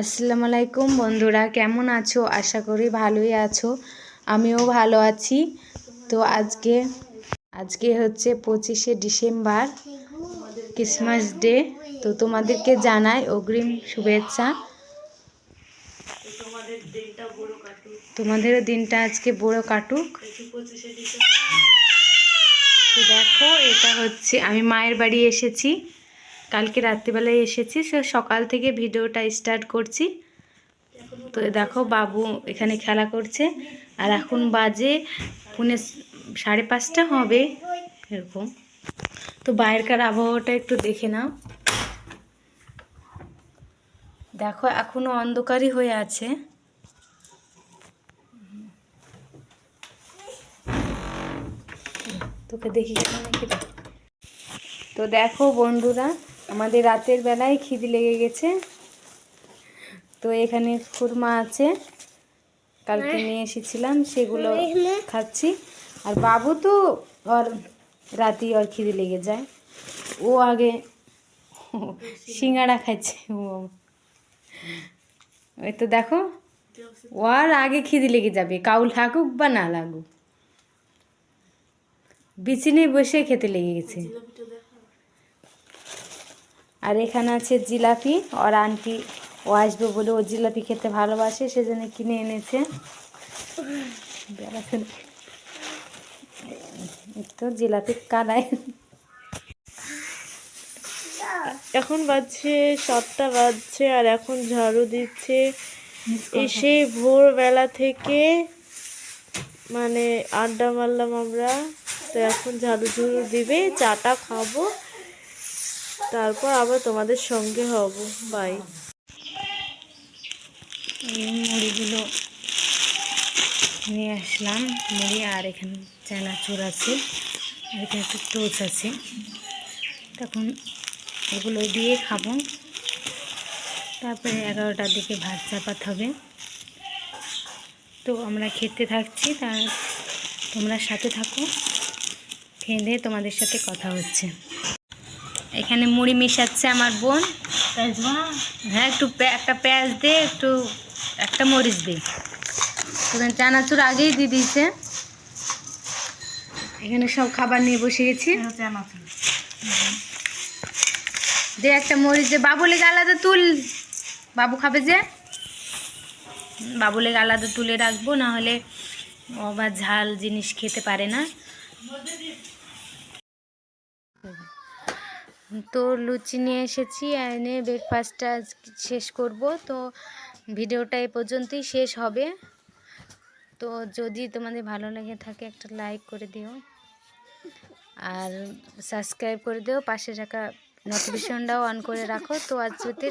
আসসালামু আলাইকুম বন্ধুরা, কেমন আছো? আশা করি ভালোই আছো। আমিও ভালো আছি। তো আজকে আজকে হচ্ছে পঁচিশে ডিসেম্বর, ক্রিসমাস ডে। তো তোমাদেরকে জানাই অগ্রিম শুভেচ্ছা। তোমাদেরও দিনটা আজকে বড় কাটুক। তো দেখো, এটা হচ্ছে, আমি মায়ের বাড়ি এসেছি। কালকে রাত্রিবেলায় এসেছি, সে সকাল থেকে ভিডিওটা স্টার্ট করছি। তো দেখো বাবু এখানে খেলা করছে, আর এখন বাজে পুনে সাড়ে পাঁচটা হবে, এরকম। তো বাইরেকার আবহাওয়াটা একটু দেখে নাও। দেখো এখনও অন্ধকারই হয়ে আছে। তোকে দেখি তো দেখো বন্ধুরা আমাদের রাতের বেলায় খিদি লেগে গেছে। তো এখানে খুরমা আছে। কালকে নিয়ে এসেছিলাম, সেগুলো খাচ্ছি। আর বাবু তো ওর রাতেই ওর খিদে লেগে যায়। ও আগে সিঙ্গাড়া খাচ্ছে, ও। ওই তো দেখো ও আর আগে খিদে লেগে যাবে, কাউল থাকুক বা না লাগুক। বিছিনে বসে খেতে লেগে গেছে। আর এখানে আছে জিলাপি। ওর আন্টি, ও আসবে বলে ও জিলাপি খেতে ভালোবাসে, সেজন্য কিনে এনেছে। তো জিলাপি কানায় এখন বাজছে সাতটা বাজছে আর এখন ঝাড়ু দিচ্ছে। এসে ভোরবেলা থেকে মানে আড্ডা মারলাম আমরা। তো এখন ঝাড়ু ঝুড়ু দিবে, চাটা খাব। তারপর আবার তোমাদের সঙ্গে হব। বাই এই মুড়িগুলো নিয়ে আসলাম। মুড়ি আর এখানে চানাচুর আছে, আর এখানে একটু টোচ আছে। তখন এগুলো দিয়ে খাব। তারপরে এগারোটার দিকে ভাত চাপাত হবে। তো আমরা খেতে থাকছি তার তোমরা সাথে থাকো। খেয়ে তোমাদের সাথে কথা হচ্ছে। এখানে মুড়ি মিশাচ্ছে আমার বোন। হ্যাঁ একটু একটা পেঁয়াজ দে একটু একটা মরিচ দে। চানাচুর আগেই দিয়ে দিয়েছে। এখানে সব খাবার নিয়ে বসে গেছি। দে একটা মরিচ দে। বাবু লেগে আলাদা তুল। বাবু খাবে যে। হুম, বাবু লেগে আলাদা তুলে রাখব না হলে আবার ঝাল জিনিস খেতে পারে না। তো লুচি নিয়ে এসেছি এনে ব্রেকফাস্টটা শেষ করব। তো ভিডিওটা এ পর্যন্তই শেষ হবে। তো যদি তোমাদের ভালো লেগে থাকে একটা লাইক করে দিও। আর সাবস্ক্রাইব করে দিও, পাশে রাখা নোটিফিকেশনটাও অন করে রাখো। তো আজকে